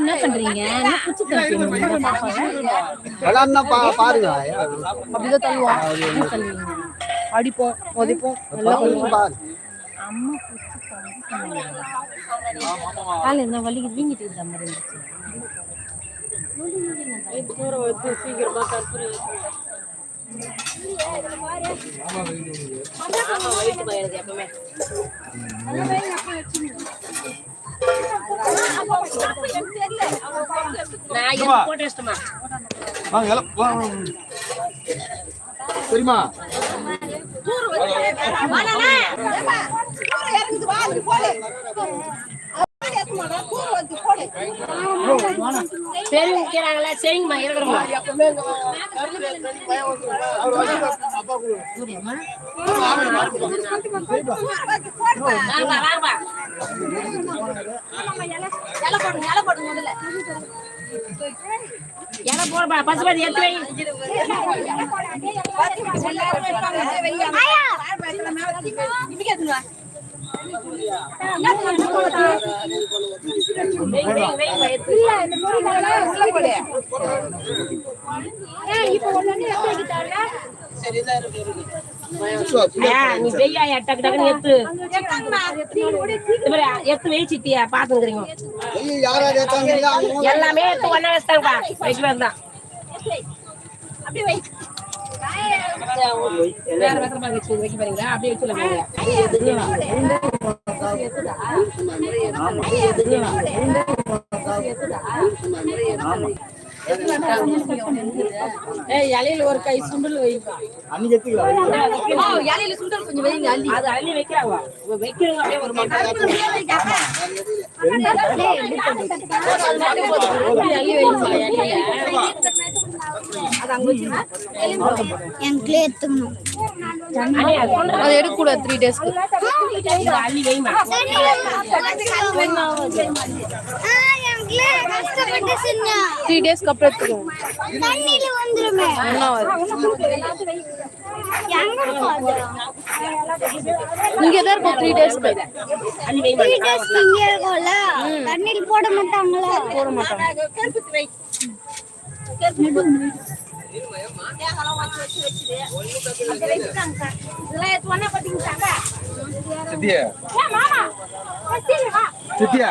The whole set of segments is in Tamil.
என்ன பண்றீங்க? பாருங்க. அப்படிதான் தள்ளுவோம். அடிப்போம் உதைப்போம் அம்மா கால இந்த வலிக்கு வீங்கிட்டு இருக்கிற மாதிரி இருந்துச்சு. சீக்கிரமா கற்பூரம் வாங்க எல்லாம் வாங்க. சரிம்மா சரி வைக்கிறாங்களா சரிங்கம்மா இருக்கிறோம்மா இலை போடுப்பா பசுபதி எடுத்து வை வை, வை, நீ வெய்யா டக்கு டக்குன்னு எத்து. எத்து வெய் சித்தியா பாத்துக்கிறீங்க எல்லாமே எடுத்து ஒண்ணா வச்சுட்டாங்கப்பா. வேற வச்சு வைக்க அப்படியே வச்சுருங்க இலையில ஒரு கை சுண்டல் வைப்பா இலையில சுண்டல் கொஞ்சம் வைங்க அள்ளி அது அள்ளி வைக்கிறாங்க வைக்கிறவங்க அப்படியே ஒரு அது எடுக்கக்கூடாது த்ரீ டேஸ்க்கு அள்ளி வைமா த்ரீ டேஸ்க்கு அப்புறம் எடுத்துக்கோங்க இங்கே தான் இருக்கும். த்ரீ டேஸ்க்கு இங்கே இருக்கும்ல? தண்ணியில் போட மாட்டாங்களா? போட மாட்டாங்க. சித்தியா? சித்தியா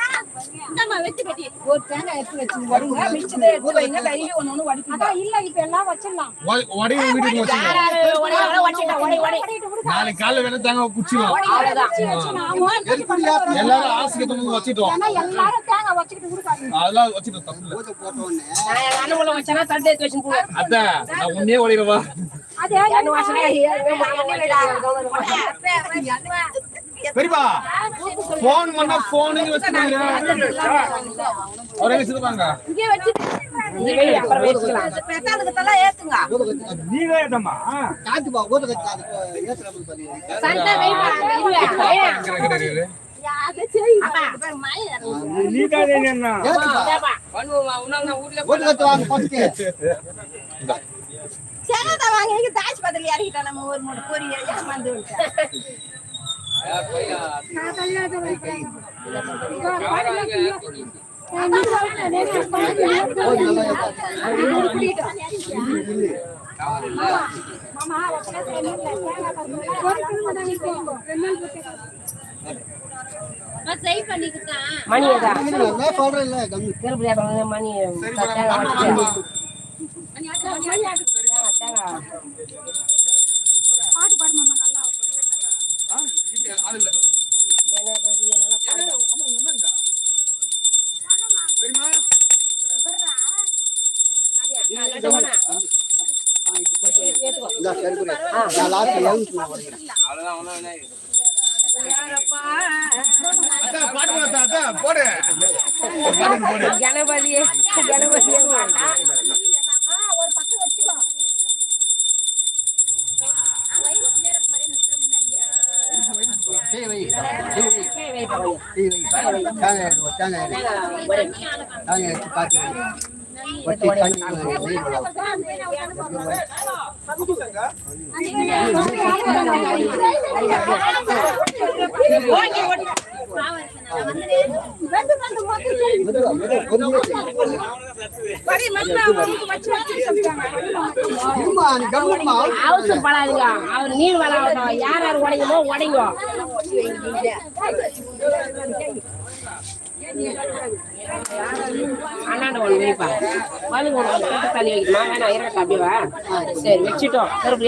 அதான் எல்லாம் வீட்டுக்கு ஒரே ஒரே வச்சிட்டா ஒரே ஒரே நாளைக்கு காலைல வேணா தாங்க குச்சிக்கலாம் அவ்வளவுதான் எல்லாரும் ஆசைக்கு தந்து வச்சிட்டோம் அதெல்லாம் வச்சிட்டோம் தப்பு இல்ல. நான் எங்க அண்ணன் உள்ள வச்சேன்னா தட்டு எடுத்து அதான் நான் உன்னே வாசனை ஏற்கனவே மாமா வச்சிருக்காங்க. பெரியப்பா போன் பண்ணா போனுங்க வச்சுக்கிறீங்க அவரே வச்சிருப்பாங்க இது வை, அப்புறம் வச்சுக்கலாம் நீங்க? அப்பா. இந்தாப்பா. மணி எதா திருப்பதி ஆட்டம் மணி தேங்காய் போடு கணபதியே கணபதியே ஒரே. அவசரப்படாதீங்க அவர் நீர் வளரட்டும் யார் யார் உடையுமோ உடையும் அண்ணாண்ட ஒண்ணு வைப்பா வலுங்க ஒண்ணு வைக்கணுமா? வேணாம் இருக்கட்டும் அப்படிவா வா. சரி வச்சுட்டோம். கருப்பு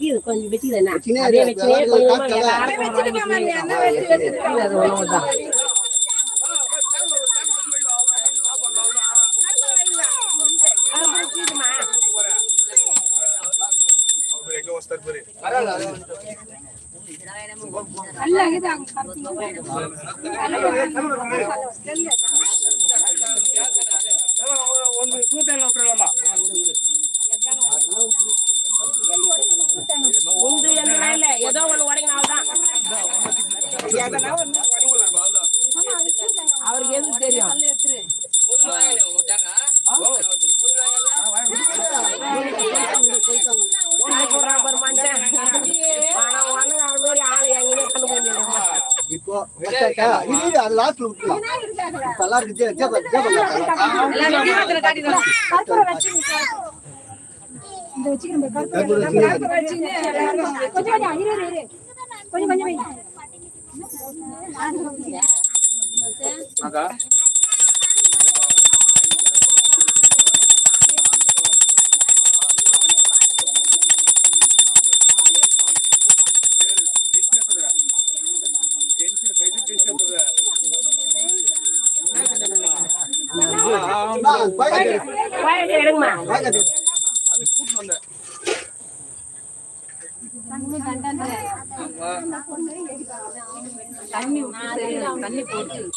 இது கொஞ்சம் சின்ன அதே வச்சுனே கொஞ்சம் காத்துல- எல்லாருக்கும் எங்கேயுமே கண்டு போயிருந்தாங்க இப்போ லாஸ்ட்ல விட்டுலாம் எல்லாம் இருக்கு ஜே- ஜே- ஜே எடுங்கம்மா பாக்கெட் எடு. எல்லாரும்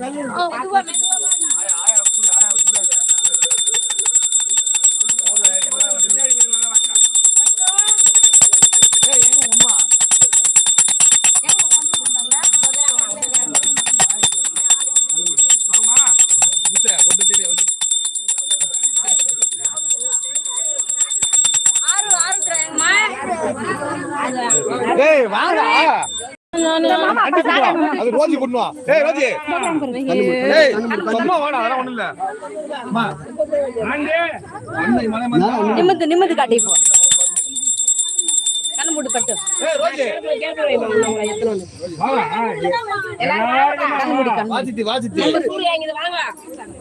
புத்த, அது ரோஜி கொண்டு வா ஏய் ரோஜி. ஏய் சும்மா வாடா அதெல்லாம் ஒண்ணும் இல்ல. அம்மா. நிம்மதி நிம்மதி காட்டி இப்போ கண்ணு போட்டு கட்டு. ஏய் ரோஜி. கேட்டு வைமா உங்களை எத்தனை வந்து வாடா வாசித்தி வாசித்தி. சூர்யா இங்க அம்மா, வாங்கி.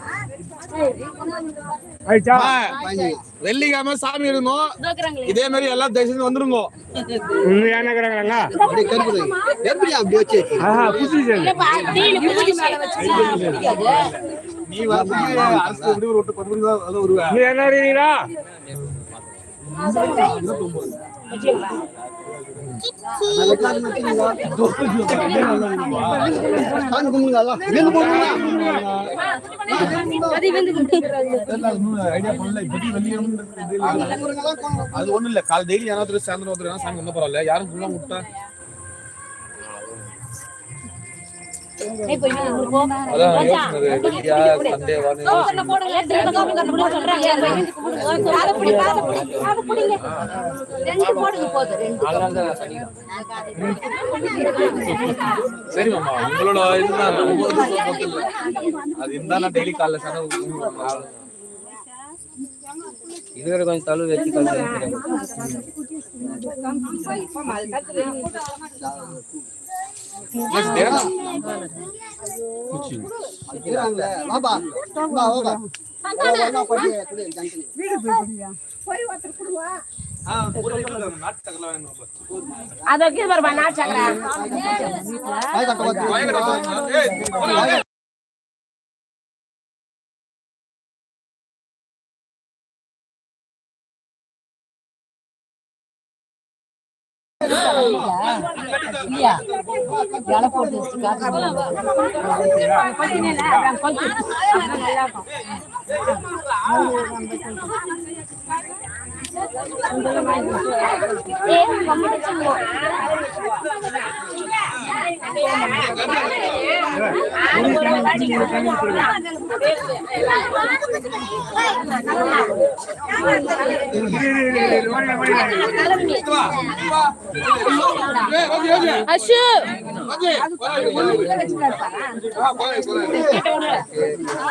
வெள்ளிக்கிழமை சாமி இருந்தோம் இதே மாதிரி எல்லாம் தயவுசெய்து வந்துருங்க. நீ என்ன அது ஒண்ணு இல்ல. கால் டெய்லி யாராவது சாயந்தரம் சாமி ஒன்றும் பரவாயில்ல யாரும் ஃபுல்லா விட்டா சரி மாமா உங்களோட இதுதான். நம்ம இது சொல்ல அது இருந்தா டெய்லி காலைல சண்டை இதுவரை கொஞ்சம் தழுவு வச்சு கழுவு இருக்கிறாங்களே. வாப்பா. வா, வாப்பா. பாருப்பா நாட்டு சக்கரை வாய் கட்ட பாத்து. ஏய் அஷு அம்மன் இந்தாப்பா, அப்படியே வச்சு. பொங்க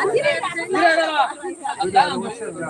வச்சுக்கா தனியாக இருக்கு கிட்ட கொடுப்பா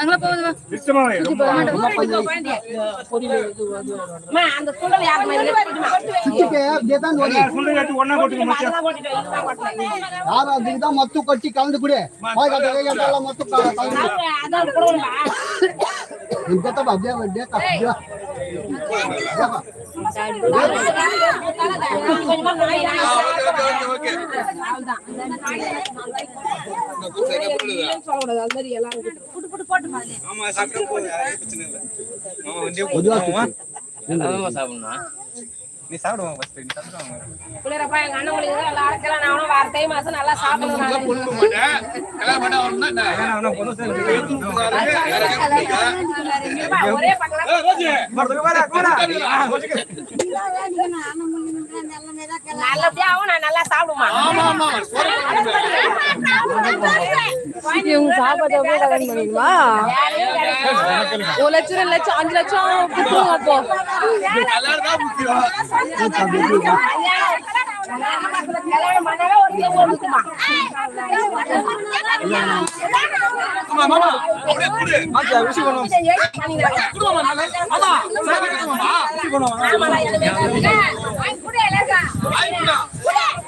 அங்கே போகுதுமா இஷ்டமாவே அம்மா, அந்த சுண்டல் யாருக்கு மாதிரி இருக்குமா? சித்திக்கு அப்படியே தான் ஓடி. சுண்டை கட்டி ஒண்ணா போட்டுக்க மச்சான் அதெல்லாம் போட்டுட்டு இதுதான் போட்டேன். யாரும் அதுக்கு தான் மத்து கொட்டி கலந்து கொடு கட்ட கட்ட எல்லாம் மத்து கலந்து. அதான் அப்படியே அப்படியே அப்படியே அது மாதிரி எல்லாம் ஆமா போகுது. அது பிரச்சனை இல்ல. மாமா வண்டியே போகுது நீ சாப்பிடுவாங்க ஃபர்ஸ்ட் நீ சாப்பிடுவாங்க பிள்ளைரப்பா எங்க அண்ணன் உங்களுக்கு நல்லா அரைக்கலாம் நானும் வார தை மாசம் நல்லா சாப்பிடணும் நானு. கல்யாணம் பண்ண வரணும்னா என்ன? அப்பா, ஒரே பக்கம் நல்லபடியா நான் நல்லா சாப்பிடுமா ஆமா ஆமா சோறு இவங்க சாப்பாடு எவ்வளோ கடன் பண்ணுவீங்களா ஒரு லட்சம் ரெண்டு லட்சம் அஞ்சு லட்சம் கொடுத்துருங்க அப்போ பண்ணுவாங்க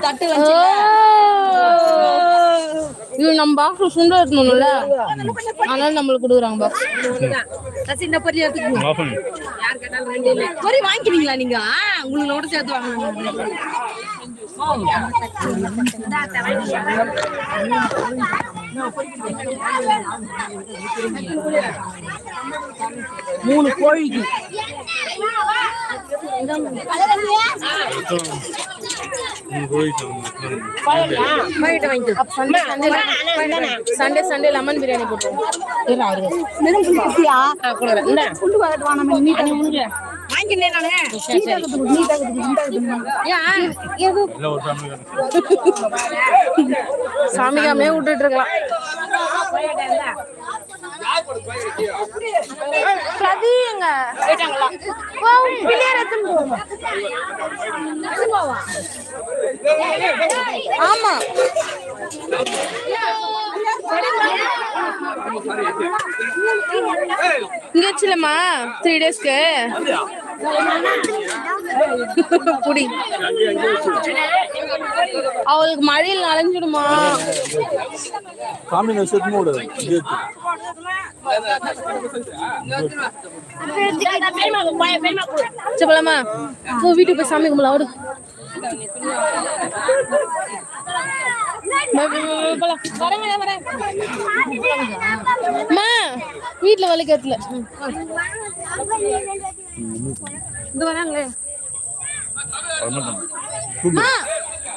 தட்டு ஓ. இது நம்ம பாக்ஸ் சுண்டை இருக்கணும்ல அதனால நம்மளுக்கு கொடுக்குறாங்க பாக்ஸ் சின்ன பொரிய எடுத்துக்கணும் யார் கேட்டாலும் ரெண்டு இல்லை. பொரி வாங்கிக்கிறீங்களா நீங்க? உங்களோட சேர்த்து வாங்கணும். மூணு கோழிக்கு. Sunday Sunday Sunday Sunday lemon biryani சாமிக்காமே விட்டுட்டு இருக்கலாம். பிரதி ஆமா. இங்க வச்சுலமா த்ரீ டேஸ்க்கு புடி அவளுக்கு மழையில் நனைஞ்சிடுமா? சாமி நட்சத்திரமும் போலாமா போ வீட்டுக்கு போய் சாமி கும்பலாம் ஓடு வா, வா, வா, வா, போலாம். வரேன், வரேன், வரேன். அம்மா, வீட்டுல வலிக்கத்துல இந்த வராங்களே.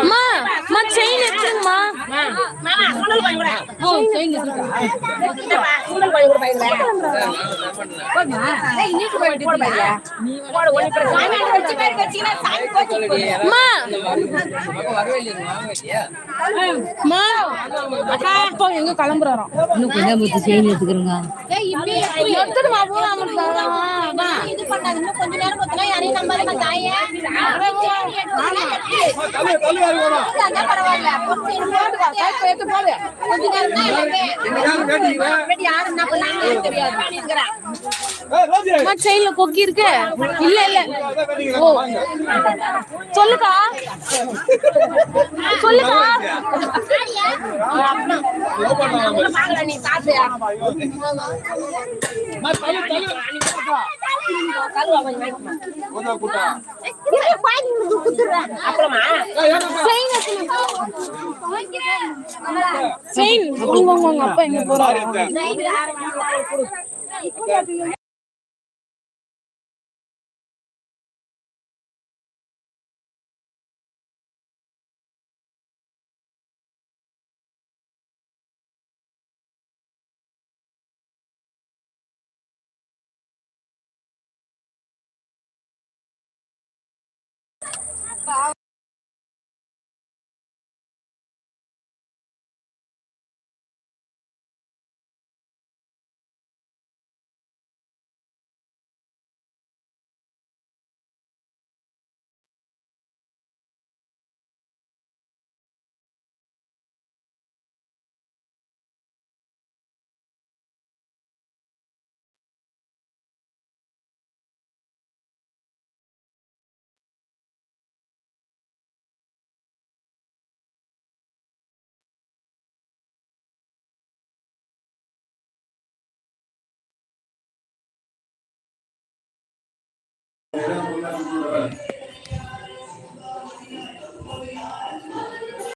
அம்மா அம்மா செயின் எடுத்துங்கம்மா. எங்க கிளம்புறாராம்? இன்னும் கொஞ்சம் செயின் எடுத்துக்கிறோங்க. எடுத்துட்டு போ அவனுக்கு இது பண்ணாது இன்னும் கொஞ்ச நேரம் பார்த்தா யாரையும் நம்பாத தாயே. பரவாயில்ல செயின்ல கொக்கி இருக்கு இல்ல இல்ல ஓ சொல்லுக்கா சொல்லுக்கா அப்புறமா Sim, uma mão apanha por Wow. esperando né?